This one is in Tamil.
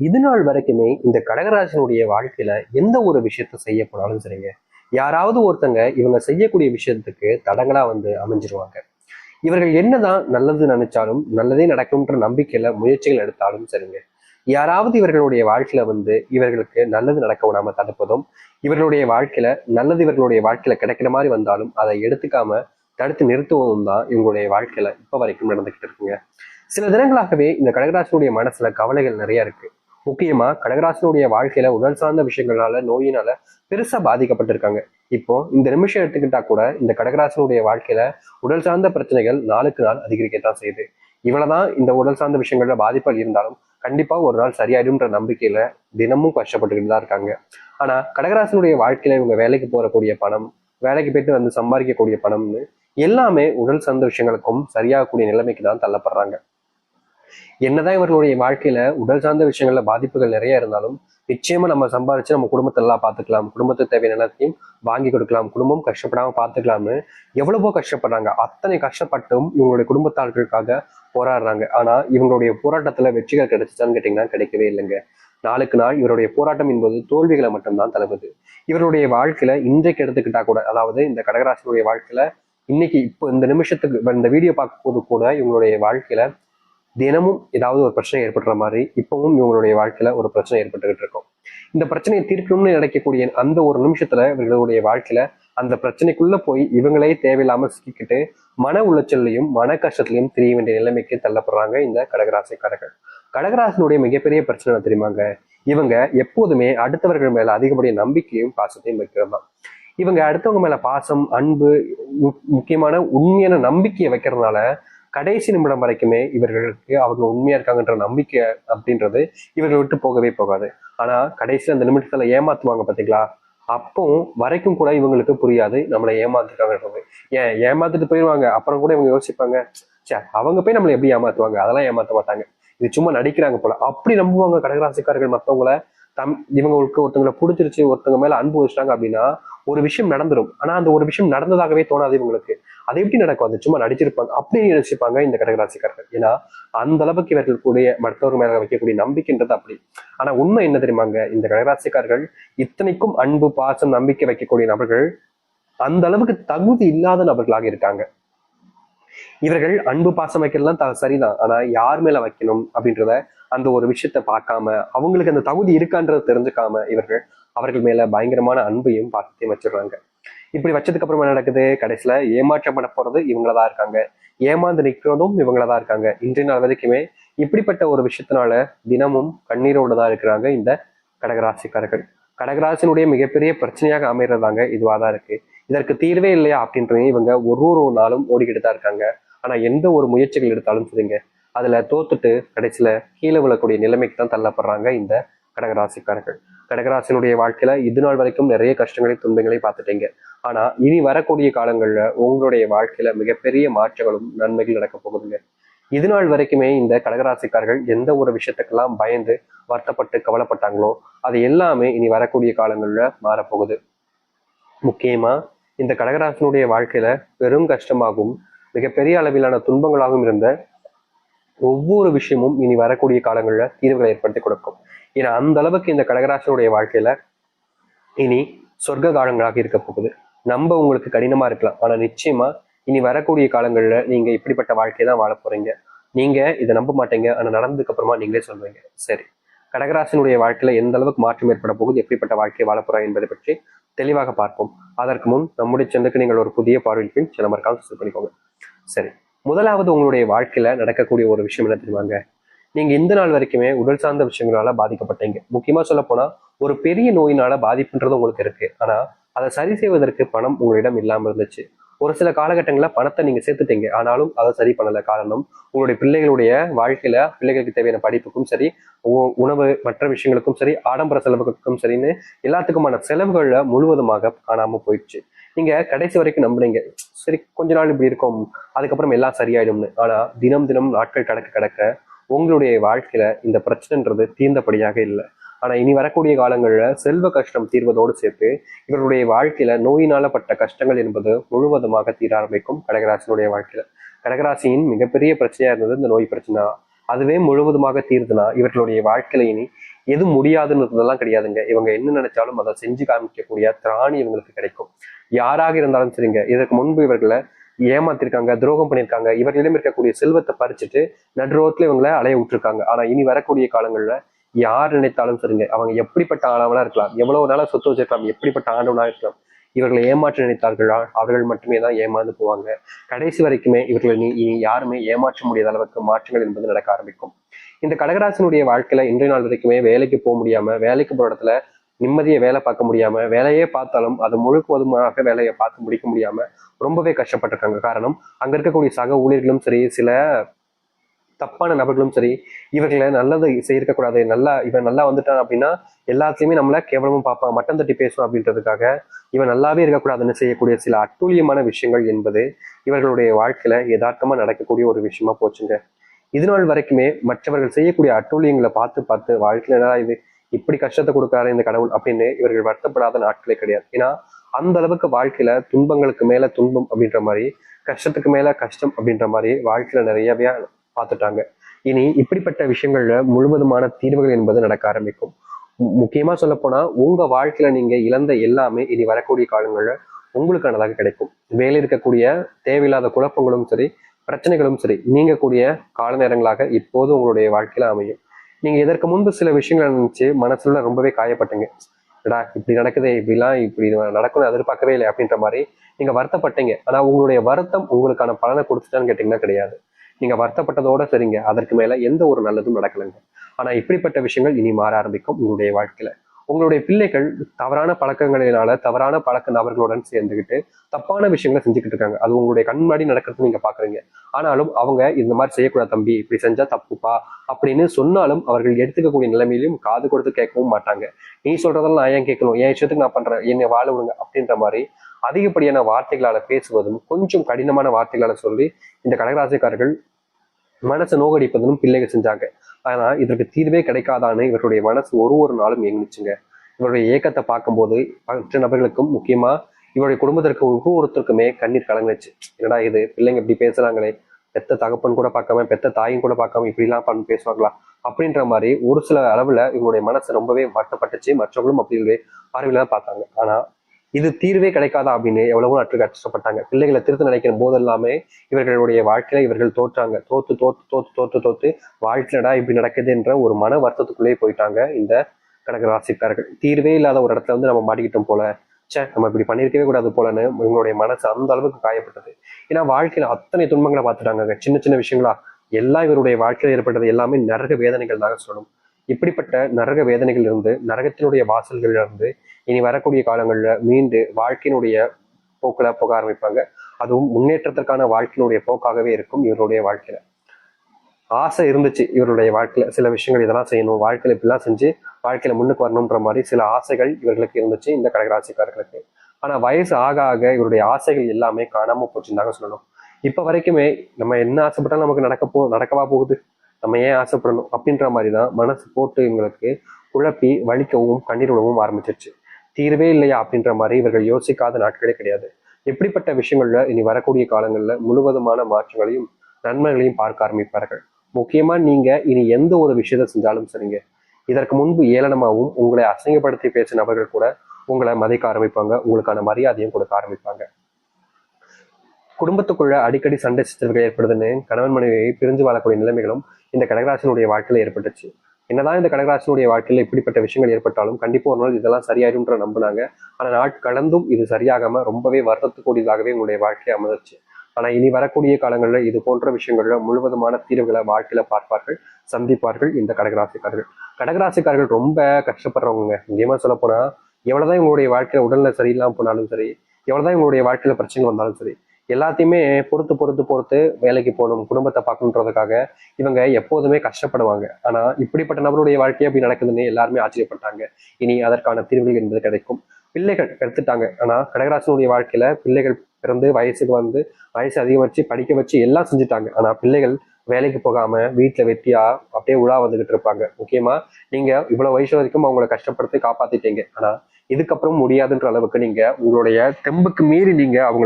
இது நாள் வரைக்குமே இந்த கடகராசினுடைய வாழ்க்கையில எந்த ஒரு விஷயத்த செய்ய போனாலும் சரிங்க. யாராவது ஒருத்தங்க இவங்க செய்யக்கூடிய விஷயத்துக்கு தடங்களா வந்து அமைஞ்சிருவாங்க. இவர்கள் என்னதான் நல்லது நினைச்சாலும் நல்லதே நடக்கும்ன்ற நம்பிக்கையில முயற்சிகள் எடுத்தாலும் சரிங்க. யாராவது இவர்களுடைய வாழ்க்கையில வந்து இவர்களுக்கு நல்லது நடக்க விடாம தடுப்பதும் இவர்களுடைய வாழ்க்கையில நல்லது இவர்களுடைய வாழ்க்கையில கிடைக்கிற மாதிரி வந்தாலும் அதை எடுத்துக்காம தடுத்து நிறுத்துவதும் தான் இவங்களுடைய வாழ்க்கையில இப்ப வரைக்கும் நடந்துகிட்டு இருக்குங்க. சில தினங்களாகவே இந்த கடகராசனுடைய மனசுல கவலைகள் நிறைய இருக்கு. முக்கியமா கடகராசினுடைய வாழ்க்கையில உடல் சார்ந்த விஷயங்களால நோயினால பெருசா பாதிக்கப்பட்டிருக்காங்க. இப்போ இந்த நிமிஷம் எடுத்துக்கிட்டா கூட இந்த கடகராசனுடைய வாழ்க்கையில உடல் சார்ந்த பிரச்சனைகள் நாளுக்கு நாள் அதிகரிக்கத்தான் செய்யுது. இவ்வளவுதான் இந்த உடல் சார்ந்த விஷயங்கள்ல பாதிப்புகள் இருந்தாலும் கண்டிப்பா ஒரு நாள் சரியாயிடும்ன்ற நம்பிக்கையில தினமும் கஷ்டப்பட்டுக்கிட்டு தான் இருக்காங்க. ஆனா கடகராசனுடைய வாழ்க்கையில இவங்க வேலைக்கு போறக்கூடிய பணம் வேலைக்கு போயிட்டு வந்து சம்பாதிக்கக்கூடிய பணம்னு எல்லாமே உடல் சார்ந்த விஷயங்களுக்கும் சரியாகக்கூடிய நிலைமைக்கு தான் தள்ளப்படுறாங்க. என்னதான் இவர்களுடைய வாழ்க்கையில உடல் சார்ந்த விஷயங்கள்ல பாதிப்புகள் நிறைய இருந்தாலும் நிச்சயமா நம்ம சம்பாதிச்சு நம்ம குடும்பத்தை எல்லாம் பார்த்துக்கலாம் குடும்பத்துக்கு தேவையான எல்லாத்தையும் வாங்கி கொடுக்கலாம். குடும்பம் கஷ்டப்படாம பார்த்துக்கலாம்னு எவ்வளவோ கஷ்டப்படுறாங்க. அத்தனை கஷ்டப்பட்டும் இவங்களுடைய குடும்பத்தார்களுக்காக போராடுறாங்க. ஆனா இவங்களுடைய போராட்டத்துல வெற்றிகள் கிடைச்சிச்சான்னு கேட்டீங்கன்னா கிடைக்கவே இல்லைங்க. நாளுக்கு நாள் இவருடைய போராட்டம் என்பது தோல்விகளை மட்டும்தான் தழுவுது. இவருடைய வாழ்க்கையில இன்றைக்கு எடுத்துக்கிட்டா கூட அதாவது இந்த கடகராசினுடைய வாழ்க்கையில இன்னைக்கு இப்போ இந்த நிமிஷத்துக்கு இந்த வீடியோ பார்க்கும் போது கூட இவங்களுடைய வாழ்க்கையில தினமும் ஏதாவது ஒரு பிரச்சனை ஏற்படுற மாதிரி இப்பவும் இவங்களுடைய வாழ்க்கையில ஒரு பிரச்சனை ஏற்பட்டுக்கிட்டு இருக்கும். இந்த பிரச்சனையை தீர்க்கணும்னு நினைக்கக்கூடிய அந்த ஒரு நிமிஷத்துல இவர்களுடைய வாழ்க்கையில அந்த பிரச்சனைக்குள்ள போய் இவங்களே தேவையில்லாம சிக்கிக்கிட்டு மன உளைச்சல்லையும் மன கஷ்டத்திலையும் தெரிய வேண்டிய நிலைமைக்கு தள்ளப்படுறாங்க இந்த கடகராசிக்காரர்கள். கடகராசினுடைய மிகப்பெரிய பிரச்சனை தெரியுமாங்க? இவங்க எப்போதுமே அடுத்தவர்கள் மேல அதிகப்படிய நம்பிக்கையும் பாசத்தையும் வைக்கிறது தான் இவங்க அடுத்தவங்க மேல பாசம் அன்பு முக்கியமான உண்மையான நம்பிக்கையை வைக்கிறதுனால கடைசி நிமிடம் வரைக்குமே இவர்களுக்கு அவங்க உண்மையா இருக்காங்கன்ற நம்பிக்கை அப்படின்றது இவர்கள் விட்டு போகவே போகாது. ஆனா கடைசியில் அந்த நிமிடத்துல ஏமாத்துவாங்க பாத்தீங்களா? அப்போ வரைக்கும் கூட இவங்களுக்கு புரியாது நம்மளை ஏமாத்துக்காங்கன்றது ஏன்? ஏமாத்துட்டு போயிடுவாங்க அப்புறம் கூட இவங்க யோசிப்பாங்க சே அவங்க போய் நம்மளை எப்படி ஏமாத்துவாங்க? அதெல்லாம் ஏமாத்த மாட்டாங்க. இது சும்மா நடிக்கிறாங்க போல. அப்படி நம்புவாங்க கடகராசிக்காரர்கள் மத்தவங்கள. தம் இவங்களுக்கு ஒருத்தவங்களை பிடிச்சிருச்சு ஒருத்தவங்க மேல அனுபவிச்சிட்டாங்க அப்படின்னா ஒரு விஷயம் நடந்துரும். ஆனா அந்த ஒரு விஷயம் நடந்ததாகவே தோணாது இவங்களுக்கு. அதை எப்படி நடக்கும்? அது சும்மா நடிச்சிருப்பாங்க. அப்படி நினைச்சிருப்பாங்க இந்த கடகராசிக்காரர்கள். ஏன்னா அந்த அளவுக்கு இவர்கள் கூடிய மற்றவர்கள் மேல வைக்கக்கூடிய நம்பிக்கைன்றது அப்படி. ஆனா உண்மை என்ன தெரியுமாங்க? இந்த கடகராசிக்காரர்கள் இத்தனைக்கும் அன்பு பாசம் நம்பிக்கை வைக்கக்கூடிய நபர்கள் அந்த அளவுக்கு தகுதி இல்லாத நபர்களாக இருக்காங்க. இவர்கள் அன்பு பாசம் வைக்கிறதுலாம் த- சரிதான். ஆனா யார் மேல வைக்கணும் அப்படின்றத அந்த ஒரு விஷயத்த பார்க்காம அவங்களுக்கு அந்த தகுதி இருக்கான்றதை தெரிஞ்சுக்காம இவர்கள் அவர்கள் மேல பயங்கரமான அன்பையும் பாசத்தையும் வச்சிடுறாங்க. இப்படி வச்சதுக்கு அப்புறமா என்ன நடக்குது? கடைசியில ஏமாற்றப்பட போறது இவங்களதான் இருக்காங்க. ஏமாந்து நிற்கிறதும் இவங்களதான் இருக்காங்க. இன்றைய நாள் வரைக்குமே இப்படிப்பட்ட ஒரு விஷயத்தினால தினமும் கண்ணீரோட தான் இருக்கிறாங்க இந்த கடகராசிக்காரர்கள். கடகராசினுடைய மிகப்பெரிய பிரச்சனையாக அமைறதாங்க இதுவாக தான் இருக்கு. இதற்கு தீர்வே இல்லையா அப்படின்றது இவங்க ஒரு ஒரு நாளும் ஓடிக்கிட்டு தான் இருக்காங்க. ஆனா எந்த ஒரு முயற்சிகள் எடுத்தாலும் சரிங்க. அதில் தோத்துட்டு கடைசியில் கீழே விழக்கூடிய நிலைமைக்கு தான் தள்ளப்படுறாங்க இந்த கடகராசிக்காரர்கள். கடகராசினுடைய வாழ்க்கையில இது நாள் வரைக்கும் நிறைய கஷ்டங்களை துன்பங்களை பார்த்துட்டீங்க. ஆனா இனி வரக்கூடிய காலங்கள்ல உங்களுடைய வாழ்க்கையில மிகப்பெரிய மாற்றங்களும் நன்மைகள் நடக்க போகுதுங்க. இது நாள் வரைக்குமே இந்த கடகராசிக்காரர்கள் எந்த ஒரு விஷயத்துக்கெல்லாம் பயந்து வருத்தப்பட்டு கவலைப்பட்டாங்களோ அது எல்லாமே இனி வரக்கூடிய காலங்கள்ல மாறப்போகுது. முக்கியமா இந்த கடகராசினுடைய வாழ்க்கையில பெரும் கஷ்டமாகவும் மிகப்பெரிய அளவிலான துன்பங்களாகவும் இருந்த ஒவ்வொரு விஷயமும் இனி வரக்கூடிய காலங்களில் தீர்வுகளை ஏற்படுத்தி கொடுக்கும். ஏன்னா அந்த அளவுக்கு இந்த கடகராசனுடைய வாழ்க்கையில இனி சொர்க்க காலங்களாக இருக்க போகுது. நம்ப உங்களுக்கு கடினமா இருக்கலாம். ஆனா நிச்சயமா இனி வரக்கூடிய காலங்கள்ல நீங்க இப்படிப்பட்ட வாழ்க்கையை தான் வாழ போறீங்க. நீங்க இதை நம்ப மாட்டீங்க. ஆனா நடந்ததுக்கு அப்புறமா நீங்களே சொல்லுவீங்க சரி. கடகராசனுடைய வாழ்க்கையில எந்த அளவுக்கு மாற்றம் ஏற்பட போகுது எப்படிப்பட்ட வாழ்க்கையை வாழ என்பதை பற்றி தெளிவாக பார்ப்போம். அதற்கு முன் நம்முடைய சென்றுக்கு நீங்கள் ஒரு புதிய பார்வையில் பின் சில மறக்காமல் பண்ணிக்கோங்க. சரி. முதலாவது உங்களுடைய வாழ்க்கையில நடக்கக்கூடிய ஒரு விஷயம் என்ன தெரியுமாங்க? நீங்க இந்த நாள் வரைக்குமே உடல் சார்ந்த விஷயங்களால பாதிக்கப்பட்டீங்க. முக்கியமா சொல்ல போனா ஒரு பெரிய நோயினால பாதிப்புன்றது உங்களுக்கு இருக்கு. ஆனா அதை சரி செய்வதற்கு பணம் உங்களிடம் இல்லாம இருந்துச்சு. ஒரு சில காலகட்டங்களில் பணத்தை நீங்க சேர்த்துட்டீங்க. ஆனாலும் அதை சரி பண்ணல. காரணம் உங்களுடைய பிள்ளைகளுடைய வாழ்க்கையில பிள்ளைகளுக்கு தேவையான படிப்புக்கும் சரி உ- உணவு மற்ற விஷயங்களுக்கும் சரி ஆடம்பர செலவுகளுக்கும் சரின்னு எல்லாத்துக்குமான செலவுகள்ல முழுவதுமாக காணாம போயிடுச்சு. நீங்க கடைசி வரைக்கும் நம்புறீங்க சரி கொஞ்ச நாள் இப்படி இருக்கும் அதுக்கப்புறம் எல்லாம் சரியாயிடும்னு. ஆனா தினம் தினம் நாட்கள் கடக்க கடக்க உங்களுடைய வாழ்க்கையில இந்த பிரச்சனைன்றது தீர்ந்தபடியாக இல்லை. ஆனா இனி வரக்கூடிய காலங்கள்ல செல்வ கஷ்டம் தீர்வதோடு சேர்த்து இவருடைய வாழ்க்கையில நோயினால பட்ட கஷ்டங்கள் என்பது முழுவதுமாக தீர ஆரம்பிக்கும் கடகராசினுடைய வாழ்க்கையில. கடகராசியின் மிகப்பெரிய பிரச்சனையா இருந்தது இந்த நோய் பிரச்சனை அதுவே முழுவதுமாக தீர்ந்துனா இவர்களுடைய வாழ்க்கையில இனி எது முடியாதுன்றதெல்லாம் கிடையாதுங்க. இவங்க என்ன நினைச்சாலும் அதை செஞ்சு காமிக்கக்கூடிய திராணி இவங்களுக்கு கிடைக்கும். யாராக இருந்தாலும் சரிங்க. இதற்கு முன்பு இவர்களை ஏமாத்திருக்காங்க துரோகம் பண்ணியிருக்காங்க. இவர்களிடம் இருக்கக்கூடிய செல்வத்தை பறிச்சுட்டு நடுரோத்துல இவங்களை அலைய விட்டுருக்காங்க. ஆனா இனி வரக்கூடிய காலங்கள்ல யார் நினைத்தாலும் சரிங்க. அவங்க எப்படிப்பட்ட ஆளவனா இருக்கலாம். எவ்வளவு நாளா சொத்து வச்சிருக்கலாம். எப்படிப்பட்ட ஆண்டவனா இருக்கலாம். இவர்களை ஏமாற்ற நினைத்தார்களா? அவர்கள் மட்டுமே தான் ஏமாந்து போவாங்க. கடைசி வரைக்குமே இவர்களை நீ இனி யாருமே ஏமாற்ற முடியாத அளவுக்கு மாற்றங்கள் என்பது நடக்க ஆரம்பிக்கும். இந்த கடகராசனுடைய வாழ்க்கையில இன்றைய நாள் வரைக்குமே வேலைக்கு போக முடியாம வேலைக்கு போற இடத்துல நிம்மதியை வேலை பார்க்க முடியாம வேலையே பார்த்தாலும் அது முழுக்குவதுமாக வேலையை பார்த்து முடிக்க முடியாம ரொம்பவே கஷ்டப்பட்டிருக்காங்க. காரணம் அங்க இருக்கக்கூடிய சக ஊழியர்களும் சரி சில தப்பான நபர்களும் சரி இவர்களை நல்லது செய்யிருக்கக்கூடாது நல்லா இவன் நல்லா வந்துட்டான் அப்படின்னா எல்லாத்தையுமே நம்மள கேவலமும் பார்ப்பான் மட்டம் தட்டி பேசும் அப்படின்றதுக்காக இவன் நல்லாவே இருக்கக்கூடாதுன்னு செய்யக்கூடிய சில அட்டூழியமான விஷயங்கள் என்பது இவர்களுடைய வாழ்க்கையில யதார்த்தமா நடக்கக்கூடிய ஒரு விஷயமா போச்சுங்க. இது நாள் வரைக்குமே மற்றவர்கள் செய்யக்கூடிய அட்டூழியங்களை பார்த்து பார்த்து வாழ்க்கையில என்ன இது இப்படி கஷ்டத்தை கொடுக்குறாரு இந்த கடவுள் அப்படின்னு இவர்கள் வருத்தப்படாத நாட்களே கிடையாது. ஏன்னா அந்த அளவுக்கு வாழ்க்கையில துன்பங்களுக்கு மேல துன்பம் அப்படின்ற மாதிரி கஷ்டத்துக்கு மேல கஷ்டம் அப்படின்ற மாதிரி வாழ்க்கையில நிறையவே பார்த்துட்டாங்க. இனி இப்படிப்பட்ட விஷயங்கள்ல முழுவதுமான தீர்வுகள் என்பது நடக்க ஆரம்பிக்கும். முக்கியமா சொல்ல போனா உங்க வாழ்க்கையில நீங்க இழந்த எல்லாமே இனி வரக்கூடிய காலங்கள்ல உங்களுக்கானதாக கிடைக்கும். வேலை இருக்கக்கூடிய தேவையில்லாத குழப்பங்களும் சரி பிரச்சனைகளும் சரி நீங்கக்கூடிய கால நேரங்களாக இப்போது உங்களுடைய வாழ்க்கையில அமையும். நீங்க இதற்கு முன்பு சில விஷயங்களை நினைச்சு மனசுல ரொம்பவே காயப்பட்டீங்க. டா இப்படி நடக்குதே இப்படிலாம் இப்படி நடக்கணும் எதிர்பார்க்கவே இல்லை அப்படின்ற மாதிரி நீங்க வருத்தப்பட்டீங்க. ஆனா உங்களுடைய வருத்தம் உங்களுக்கான பலனை கொடுத்துட்டான்னு கேட்டீங்கன்னா கிடையாது. நீங்க வருத்தப்பட்டதோட சரிங்க. அதற்கு மேல எந்த ஒரு நல்லதும் நடக்கலைங்க. ஆனா இப்படிப்பட்ட விஷயங்கள் இனி மாற ஆரம்பிக்கும் உங்களுடைய வாழ்க்கையில. உங்களுடைய பிள்ளைகள் தவறான பழக்கங்களினால தவறான பழக்க நபர்களுடன் சேர்ந்துக்கிட்டு தப்பான விஷயங்களை செஞ்சுக்கிட்டு இருக்காங்க. அது உங்களுடைய கண் முன்னாடி நடக்கிறது நீங்க பாக்குறீங்க. ஆனாலும் அவங்க இந்த மாதிரி செய்யக்கூடாது தம்பி இப்படி செஞ்சா தப்புப்பா அப்படின்னு சொன்னாலும் அவர்கள் எடுத்துக்கக்கூடிய நிலைமையிலும் காது கொடுத்து கேட்கவும் மாட்டாங்க. நீ சொல்றதெல்லாம் நான் ஏன் கேட்கணும்? என் இஷ்டத்துக்கு நான் பண்றேன். என்னை வாழ விடுங்க அப்படின்ற மாதிரி அதிகப்படியான வார்த்தைகளால பேசுவதும் கொஞ்சம் கடினமான வார்த்தைகளால சொல்லி இந்த கடகராசிக்காரர்கள் மனசை நோகடிப்பதும் பிள்ளைகள் செஞ்சாங்க. ஆனா இதற்கு தீர்வே கிடைக்காதான்னு இவருடைய மனசு ஒரு ஒரு நாளும் இயங்குச்சுங்க இவருடைய இயக்கத்தை பார்க்கும்போது மற்ற நபர்களுக்கும் முக்கியமா இவருடைய குடும்பத்திற்கு ஒவ்வொருத்தருக்குமே கண்ணீர் கலங்குச்சு என்னடா இது? பிள்ளைங்க இப்படி பேசுறாங்களே. பெத்த தகப்பன் கூட பார்க்காம பெத்த தாயும் கூட பார்க்காம இப்படிலாம் பண்ணி பேசுவாங்களா? அப்படின்ற மாதிரி ஒரு சில அளவுல இவங்களுடைய மனசு ரொம்பவே வருத்தப்பட்டுச்சு மற்றவங்களும் அப்படி பார்வையில தான் பார்த்தாங்க. ஆனா இது தீர்வே கிடைக்காதா அப்படின்னு எவ்வளவோ நாட்கள் கஷ்டப்பட்டாங்க. பிள்ளைகளை திருத்த நினைக்கிற போதெல்லாமே இவர்களுடைய வாழ்க்கையில இவர்கள் தோற்றாங்க. தோத்து தோத்து தோத்து தோத்து தோத்து வாழ்க்கையிலடா இப்படி நடக்குதுன்ற ஒரு மன வருத்தத்துக்குள்ளேயே போயிட்டாங்க இந்த கடக ராசிக்காரர்கள். தீர்வே இல்லாத ஒரு இடத்துல வந்து நம்ம மாட்டிக்கிட்டோம் போல. ச்சே நம்ம இப்படி பண்ணியிருக்கவே கூடாது போலன்னு இவங்களுடைய மனசு அந்த அளவுக்கு காயப்பட்டது. ஏன்னா வாழ்க்கையில அத்தனை துன்பங்களை பார்த்துட்டாங்க சின்ன சின்ன விஷயங்களா? எல்லாம் இவருடைய வாழ்க்கையில் ஏற்பட்டது எல்லாமே நரக வேதனைகள் தாங்க சொல்லணும். இப்படிப்பட்ட நரக வேதனைகள் இருந்து நரகத்தினுடைய வாசல்கள்ல இருந்து இனி வரக்கூடிய காலங்களில் மீண்டு வாழ்க்கையினுடைய போக்கில் போக ஆரம்பிப்பாங்க. அதுவும் முன்னேற்றத்திற்கான வாழ்க்கையினுடைய போக்காகவே இருக்கும் இவருடைய வாழ்க்கையில. ஆசை இருந்துச்சு இவருடைய வாழ்க்கையில. சில விஷயங்கள் இதெல்லாம் செய்யணும் வாழ்க்கையில இப்படிலாம் செஞ்சு வாழ்க்கையில முன்னுக்கு வரணுன்ற மாதிரி சில ஆசைகள் இவர்களுக்கு இருந்துச்சு இந்த கடகராசிக்காரர்களுக்கு. ஆனா வயசு ஆக ஆக இவருடைய ஆசைகள் எல்லாமே காணாம போச்சுன்னு தாங்க சொல்லணும். இப்ப வரைக்குமே நம்ம என்ன ஆசைப்பட்டாலும் நமக்கு நடக்க போ நடக்கவா போகுது? நம்ம ஏன் ஆசைப்படணும் அப்படின்ற மாதிரி தான் மனசு போட்டு இவங்களுக்கு குழப்பி வலிக்கவும் கண்ணீர் விடவும் ஆரம்பிச்சிருச்சு. தீர்வே இல்லையா அப்படின்ற மாதிரி இவர்கள் யோசிக்காத நாட்களே கிடையாது. எப்படிப்பட்ட விஷயங்கள்ல இனி வரக்கூடிய காலங்கள்ல முழுவதுமான மாற்றங்களையும் நன்மைகளையும் பார்க்க ஆரம்பிப்பார்கள். முக்கியமா நீங்க இனி எந்த ஒரு விஷயத்தை செஞ்சாலும் சரிங்க. இதற்கு முன்பு ஏளனமாகவும் உங்களை அசிங்கப்படுத்தி பேசின நபர்கள் கூட உங்களை மதிக்க ஆரம்பிப்பாங்க. உங்களுக்கான மரியாதையும் கொடுக்க ஆரம்பிப்பாங்க. குடும்பத்துக்குள்ள அடிக்கடி சண்டை சித்தல்கள் ஏற்படுதுன்னு கணவன் மனைவியை பிரிஞ்சு வாழக்கூடிய நிலைமைகளும் இந்த கடகராசனுடைய வாழ்க்கையில ஏற்பட்டுச்சு. என்னதான் இந்த கடகராசினுடைய வாழ்க்கையில் இப்படிப்பட்ட விஷயங்கள் ஏற்பட்டாலும் கண்டிப்பாக ஒரு நாள் இதெல்லாம் சரியாயிடும்ன்ற நம்பினாங்க. ஆனால் நாட் கடந்தும் இது சரியாகாம ரொம்பவே வருத்தத்துக்கூடியதாகவே உங்களுடைய வாழ்க்கை அமைஞ்சிச்சு ஆனால் இனி வரக்கூடிய காலங்களில் இது போன்ற விஷயங்கள்ல முழுவதுமான தீர்வுகளை வாழ்க்கையில பார்ப்பார்கள் சந்திப்பார்கள் இந்த கடகராசிக்காரர்கள். கடகராசிக்காரர்கள் ரொம்ப கஷ்டப்படுறவங்க. முக்கியமாக சொல்லப்போனால் எவ்வளோதான் எவ்வளவுதான் உங்களுடைய வாழ்க்கையில் உடல்நிலை சரியில்லாமல் போனாலும் சரி எவ்வளவுதான் உங்களுடைய வாழ்க்கையில் பிரச்சனை வந்தாலும் சரி எல்லாத்தையுமே பொறுத்து பொறுத்து பொறுத்து வேலைக்கு போகணும் குடும்பத்தை பார்க்கணுன்றதுக்காக இவங்க எப்போதுமே கஷ்டப்படுவாங்க. ஆனா இப்படிப்பட்ட நபருடைய வாழ்க்கை அப்படி நடக்குதுன்னு எல்லாருமே ஆச்சரியப்பட்டாங்க. இனி அதற்கான தீர்வுகள் என்பது கிடைக்கும். பிள்ளைகள் எடுத்துட்டாங்க. ஆனா கடகராசனுடைய வாழ்க்கையில பிள்ளைகள் பிறந்து வயசுக்கு வந்து வயசு அதிகமாச்சு படிக்க வச்சு எல்லாம் செஞ்சுட்டாங்க. ஆனா பிள்ளைகள் வேலைக்கு போகாம வீட்டுல வெட்டியா அப்படியே உலா வந்துகிட்டு இருப்பாங்க. முக்கியமா நீங்க இவ்வளவு வயசு வரைக்கும் அவங்கள கஷ்டப்படுத்தி காப்பாத்திட்டீங்க. ஆனா இதுக்கப்புறம் முடியாதுன்ற அளவுக்கு நீங்க உங்களுடைய தெம்புக்கு மீறி நீங்க அவங்க